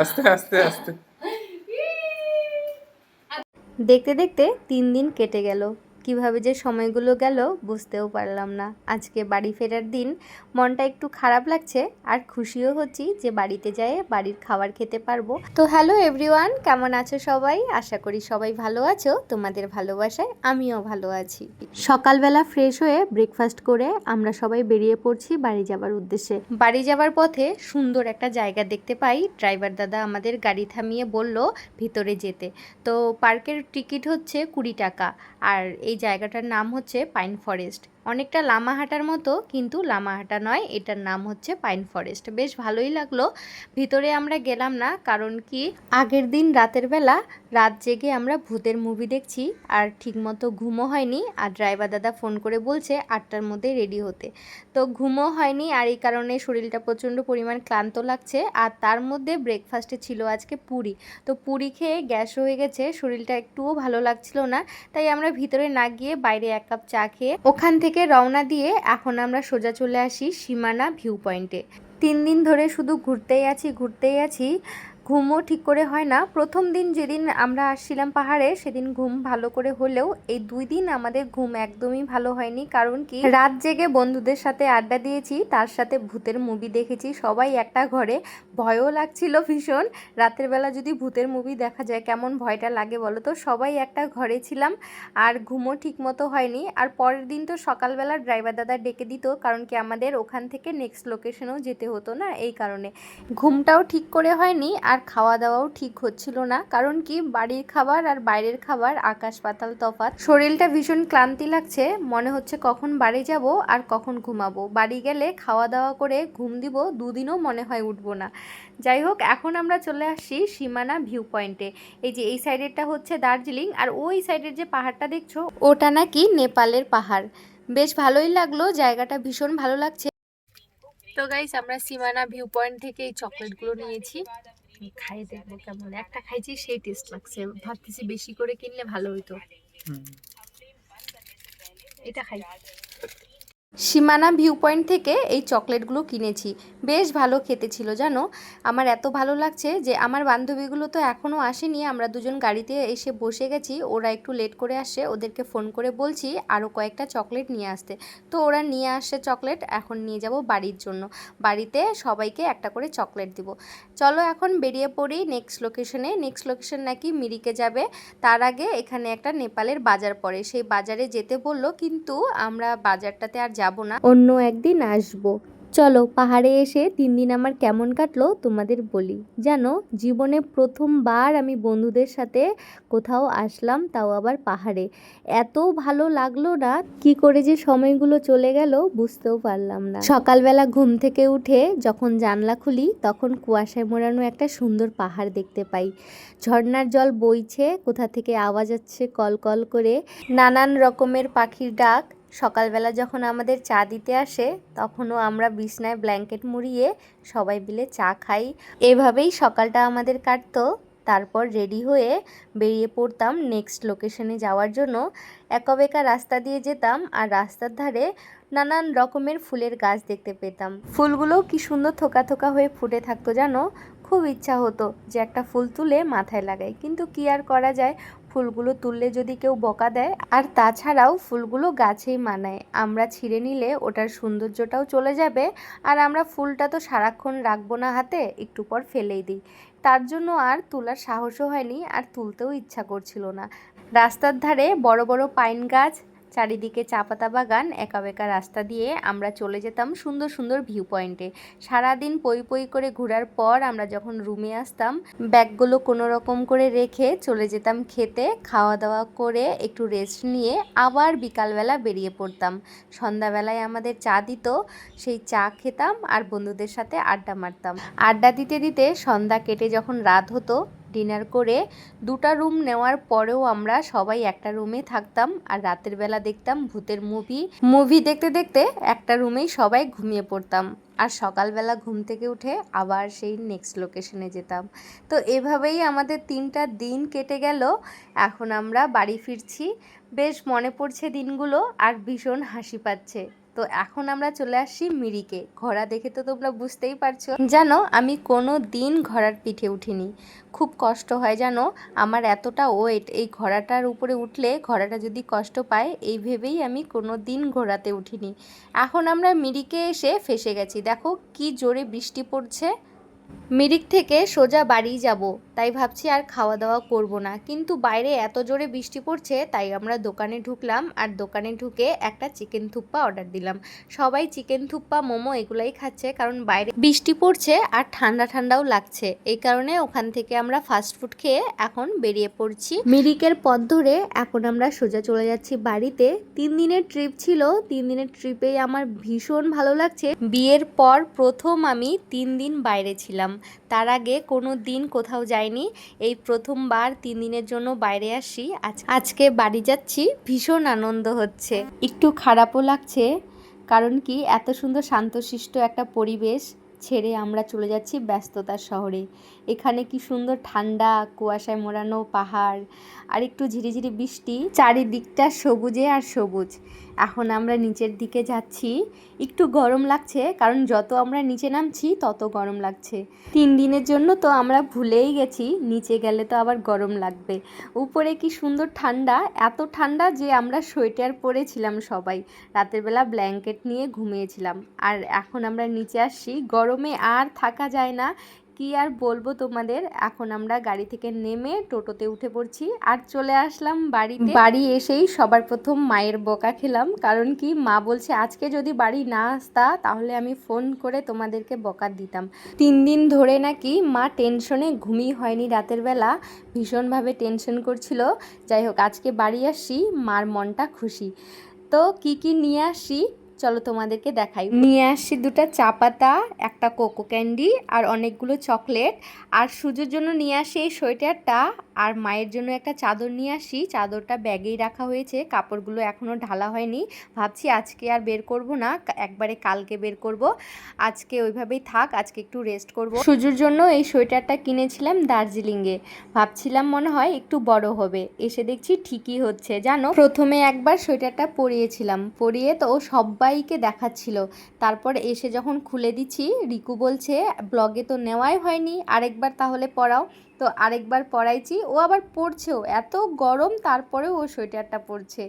আস্তে আস্তে আস্তে। দেখতে দেখতে তিন দিন কেটে গেল। কীভাবে যে সময়গুলো গেল বুঝতেও পারলাম না। আজকে বাড়ি ফেরার দিন মনটা একটু খারাপ লাগছে, আর খুশিও হচ্ছি যে বাড়িতে যেয়ে বাড়ির খাবার খেতে পারব। তো হ্যালো এভরিওয়ান, কেমন আছো সবাই? আশা করি সবাই ভালো আছো, তোমাদের ভালোবাসায় আমিও ভালো আছি। সকালবেলা ফ্রেশ হয়ে ব্রেকফাস্ট করে আমরা সবাই বেরিয়ে পড়ছি বাড়ি যাবার উদ্দেশ্যে। বাড়ি যাবার পথে সুন্দর একটা জায়গা দেখতে পাই। ড্রাইভার দাদা আমাদের গাড়ি থামিয়ে বলল, ভিতরে যেতে। তো পার্কের টিকিট হচ্ছে কুড়ি টাকা, আর এই জায়গাটার নাম হচ্ছে পাইন ফরেস্ট। অনেকটা লামাহাটার মতো, কিন্তু লামাহাটা নয়, এটার নাম হচ্ছে পাইন ফরেস্ট। বেশ ভালোই লাগল। ভিতরে আমরা গেলাম না, কারণ কি আগের দিন রাতের বেলা রাত জেগে আমরা ভূতের মুভি দেখছি, আর ঠিকমতো ঘুমও হয়নি, আর ড্রাইভার দাদা ফোন করে বলছে আটটার মধ্যে রেডি হতে। তো ঘুমও হয়নি, আর এই কারণে শরীরটা প্রচণ্ড পরিমাণ ক্লান্ত লাগছে, আর তার মধ্যে ব্রেকফাস্টে ছিল আজকে পুরি। তো পুরি খেয়ে গ্যাস হয়ে গেছে, শরীরটা একটুও ভালো লাগছিল না, তাই আমরা ভিতরে না গিয়ে বাইরে এক কাপ চা খেয়ে ওখান থেকে রওনা দিয়ে এখন আমরা সোজা চলে আসি সীমানা ভিউ পয়েন্টে তিন দিন ধরে শুধু ঘুরতেই আছি ঘুরতেই আছি। ঘুমও ঠিক করে হয় না। প্রথম দিন যেদিন আমরা আসছিলাম পাহাড়ে, সেদিন ঘুম ভালো করে হলেও এই দুই দিন আমাদের ঘুম একদমই ভালো হয়নি। কারণ কি? রাত জেগে বন্ধুদের সাথে আড্ডা দিয়েছি, তার সাথে ভূতের মুভি দেখেছি, সবাই একটা ঘরে। ভয়ও লাগছিল ভীষণ। রাতের বেলা যদি ভূতের মুভি দেখা যায়, কেমন ভয়টা লাগে বলো তো? সবাই একটা ঘরে ছিলাম আর ঘুমও ঠিক মতো হয়নি। আর পরের দিন তো সকালবেলা ড্রাইভার দাদা ডেকে দিত, কারণ কি আমাদের ওখান থেকে নেক্সট লোকেশনেও যেতে হতো না, এই কারণে। ঘুমটাও ঠিক করে হয়নি। আর খাওয়া দাওয়াও ঠিক হচ্ছিল না। কারণ কি? বাড়ির খাবার আর বাইরের খাবার, আকাশ পাতাল তফাৎ। শরীরটা ভীষণ ক্লান্তি লাগছে। মনে হচ্ছে কখন বাড়ি যাব আর কখন ঘুমাবো। বাড়ি গেলে খাওয়া দাওয়া করে ঘুম দিব দুদিনও মনে হয় উঠবো না। যাই হোক, এখন আমরা চলে আসছি সীমানা ভিউ পয়েন্টে এই যে এই সাইডেরটা হচ্ছে দার্জিলিং আর ওই সাইডের যে পাহাড়টা দেখছ, ওটা নাকি নেপালের পাহাড়। বেশ ভালোই লাগল, জায়গাটা ভীষণ ভালো লাগছে। তো গাইস আমরা সীমানা ভিউ পয়েন্ট থেকে এই চকলেটগুলো নিয়েছি। খাই দেখব কেমন। একটা খাইছি সেই টেস্ট লাগছে। ভাবতেছি বেশি করে কিনলে ভালো হইতো। এটা খাই। সীমানা ভিউ পয়েন্ট থেকে এই চকলেটগুলো কিনেছি। বেশ ভালো খেতে ছিল, জানো? আমার এত ভালো লাগছে যে আমার বান্ধবীগুলো তো এখনও আসেনি, আমরা দুজন গাড়িতে এসে বসে গেছি, ওরা একটু লেট করে আসছে ওদেরকে ফোন করে বলছি আরও কয়েকটা চকলেট নিয়ে আসতে। তো ওরা নিয়ে আসছে চকলেট, এখন নিয়ে যাব বাড়ির জন্য। বাড়িতে সবাইকে একটা করে চকলেট দিব। চলো এখন বেরিয়ে পড়ি নেক্সট লোকেশনে নেক্সট লোকেশন নাকি মিরিকে যাবে। তার আগে এখানে একটা নেপালের বাজার পড়ে। সেই বাজারে যেতে বলল, কিন্তু আমরা বাজারটাতে আর যাব না। অন্য একদিন আসব। চলো, পাহাড়ে এসে তিন দিন আমার কেমন কাটলো তোমাদের বলি। জানো, জীবনে প্রথমবার আমি বন্ধুদের সাথে কোথাও আসলাম, তাও আবার পাহাড়ে। এত ভালো লাগল না, কি করে যে সময়গুলো চলে গেল বুঝতেও পারলাম না। সকালবেলা ঘুম থেকে উঠে যখন জানলা খুলি, তখন কুয়াশায় মোড়ানো একটা সুন্দর পাহাড় দেখতে পাই। ঝর্ণার জল বইছে, কোথা থেকে আওয়াজ হচ্ছে কল কল করে। নানান রকমের পাখির ডাক সকালবেলা যখন আমাদের চা দিতে আসে, তখনও আমরা বিছনায় ব্ল্যাঙ্কেট মুড়িয়ে সবাই মিলে চা খাই। এভাবেই সকালটা আমাদের কাটতো। তারপর রেডি হয়ে বেরিয়ে পড়তাম নেক্সট লোকেশনে যাওয়ার জন্য। একা বেকা রাস্তা দিয়ে যেতাম আর রাস্তার ধারে নানান রকমের ফুলের গাছ দেখতে পেতাম। ফুলগুলো কি সুন্দর থোকা থোকা হয়ে ফুটে থাকতো জানো? খুব ইচ্ছা হতো যে একটা ফুল তুলে মাথায় লাগাই। কিন্তু কি আর করা যায়? ফুলগুলো তুললে যদি কেউ বকা দেয়, আর তাছাড়াও ফুলগুলো গাছেই মানায়। আমরা ছিঁড়ে নিলে ওটার সৌন্দর্যটাও চলে যাবে, আর আমরা ফুলটা তো সারাক্ষণ রাখব না হাতে, একটু পর ফেলেই দিই। তার জন্য আর তোলার সাহসও হয়নি, আর তুলতেও ইচ্ছা করছিল না। রাস্তার ধারে বড় বড় পাইন গাছ চারিদিকে চা পাতা বাগান একা বেকা রাস্তা দিয়ে আমরা চলে যেতাম সুন্দর সুন্দর ভিউ পয়েন্টে সারাদিন পই পই করে ঘোরার পর আমরা যখন রুমে আসতাম, ব্যাগগুলো কোনো রকম করে রেখে চলে যেতাম খেতে খাওয়া দাওয়া করে একটু রেস্ট নিয়ে আবার বিকালবেলা বেরিয়ে পড়তাম। সন্ধ্যাবেলায় আমাদের চা দিত, সেই চা খেতাম আর বন্ধুদের সাথে আড্ডা মারতাম। আড্ডা দিতে দিতে সন্ধ্যা কেটে যখন রাত হতো ডিনার করে দুটা রুম নেওয়ার পরেও আমরা সবাই একটা রুমে থাকতাম আর রাতের বেলা দেখতাম ভূতের মুভি। মুভি দেখতে দেখতে একটা রুমেই সবাই ঘুমিয়ে পড়তাম আর সকালবেলা ঘুম থেকে উঠে আবার সেই নেক্সট লোকেশনে যেতাম। তো এভাবেই আমাদের তিনটা দিন কেটে গেল, এখন আমরা বাড়ি ফিরছি। বেশ মনে পড়ছে দিনগুলো আর ভীষণ হাসি পাচ্ছে। তো এখন আমরা চলে আসি মিরিকে। ঘোড়া দেখে তো তোমরা বুঝতেই পারছ। জানো, আমি কোনো দিন ঘোড়ার পিঠে উঠিনি। খুব কষ্ট হয়, জানো? আমার এতটা ওয়েট এই ঘোড়াটার উপরে উঠলে ঘোড়াটা যদি কষ্ট পায়, এই ভেবেই আমি কোনো দিন ঘোড়াতে উঠিনি। এখন আমরা মিরিকে এসে ফেসে গেছি। দেখো কি জোরে বৃষ্টি পড়ছে। মিরিক থেকে সোজা বাড়ি যাব, তাই ভাবছি আর খাওয়া দাওয়া করব না। কিন্তু বাইরে এত জোরে বৃষ্টি পড়ছে, তাই আমরা দোকানে ঢুকলাম আর দোকানে ঢুকে একটা চিকেন থুপ্পা অর্ডার দিলাম। সবাই চিকেন থুপ্পা, মোমো এগুলাই খাচ্ছে কারণ বাইরে বৃষ্টি পড়ছে আর ঠান্ডা ঠান্ডাও লাগছে। এই কারণে ওখান থেকে আমরা ফাস্ট ফুড খেয়ে এখন বেরিয়ে পড়ছি। মিরিকের পথ ধরে এখন আমরা সোজা চলে যাচ্ছি বাড়িতে। তিন দিনের ট্রিপ ছিল, তিন দিনের ট্রিপেই আমার ভীষণ ভালো লাগছে। বিয়ের পর প্রথম আমি তিন দিন বাইরে ছিলাম। তার আগে কোনো দিন কোথাও যাইনি। এই প্রথমবার তিন দিনের জন্য বাইরে আসি। আজ- আজকে বাড়ি যাচ্ছি। ভীষণ আনন্দ হচ্ছে। একটু খারাপও লাগছে। কারণ কি? এত সুন্দর শান্তশিষ্ট একটা পরিবেশ। ছেড়ে আমরা চলে যাচ্ছি ব্যস্ততার শহরে। এখানে কি সুন্দর ঠান্ডা, কুয়াশায় মোড়ানো পাহাড়, আর একটু ঝিরিঝিরি বৃষ্টি, চারিদিকটা সবুজে আর সবুজ। এখন আমরা নিচের দিকে যাচ্ছি। একটু গরম লাগছে, কারণ যত আমরা নিচে নামছি, তত গরম লাগছে। তিন দিনের জন্য তো আমরা ভুলেই গেছি, নিচে গেলে তো আবার গরম লাগবে। উপরে কি সুন্দর ঠান্ডা, এত ঠান্ডা যে আমরা সোয়েটার পরেছিলাম সবাই। রাতের বেলা ব্ল্যাঙ্কেট নিয়ে ঘুমিয়েছিলাম। আর এখন আমরা নিচে আসছি, গরমে আর থাকা যায় না। কি আর বলব তোমাদের? এখন আমরা গাড়ি থেকে নেমে টোটোতে উঠে পড়ছি আর চলে আসলাম বাড়িতে। বাড়ি এসেই সবার প্রথম মায়ের বকা খেলাম। কারণ কি, মা বলছে, আজকে যদি বাড়ি না আসতা, তাহলে আমি ফোন করে তোমাদেরকে বকা দিতাম। তিন দিন ধরে নাকি মা টেনশনে ঘুমিয়ে হয়নি রাতের বেলা। ভীষণভাবে টেনশন করছিল। যাই হোক, আজকে বাড়ি আসছি মার মনটা খুশি। তো কি কি নিয়ে আসি? চলো তোমাদেরকে দেখাই। নিয়ে আসছি দুটো চা পাতা, একটা কোকো ক্যান্ডি আর অনেকগুলো চকলেট। আর সুজোর জন্য নিয়ে আসি এই সোয়েটারটা আর মায়ের জন্য একটা চাদর নিয়ে আসি। চাদরটা ব্যাগেই রাখা হয়েছে, কাপড়গুলো এখনও ঢালা হয়নি। ভাবছি আজকে আর বের করব না একবারে কালকে বের করব। আজকে ওইভাবেই থাক, আজকে একটু রেস্ট করব। সুজুর জন্য এই সোয়েটারটা কিনেছিলাম দার্জিলিংয়ে। ভাবছিলাম মনে হয় একটু বড় হবে। এসে দেখছি ঠিকই হচ্ছে, জানো? প্রথমে একবার সোয়েটারটা পরিয়েছিলাম। পরিয়ে তো ও সবাইকে দেখাচ্ছিল। তারপর এসে যখন খুলে দিচ্ছি, রিকু বলছে, ব্লগে তো নেওয়াই হয়নি, আরেকবার তাহলে পড়াও। তো আরেকবার পরাইছি ও আবার পরছেও এত গরম তারপরেও ও সোয়েটারটা পরছে।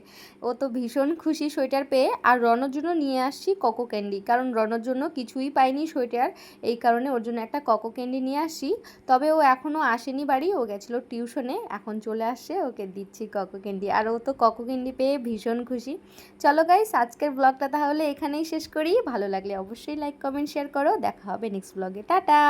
ও তো ভীষণ খুশি সোয়েটার পেয়ে, আর রনর জন্য নিয়ে আসছি ককো ক্যান্ডি, কারণ রনর জন্য কিছুই পাইনি সোয়েটার, এই কারণে ওর জন্য একটা ককো ক্যান্ডি নিয়ে আসি তবে ও এখনও আসেনি বাড়ি, ও গেছিল টিউশনে, এখন চলে আসছে, ওকে দিচ্ছি ককো ক্যান্ডি, আর ও তো ককো ক্যান্ডি পেয়ে ভীষণ খুশি। চলো গাইস আজকের ব্লগটা তাহলে এখানেই শেষ করি। ভালো লাগলে অবশ্যই লাইক কমেন্ট শেয়ার করো। দেখা হবে নেক্সট ব্লগে টাটা!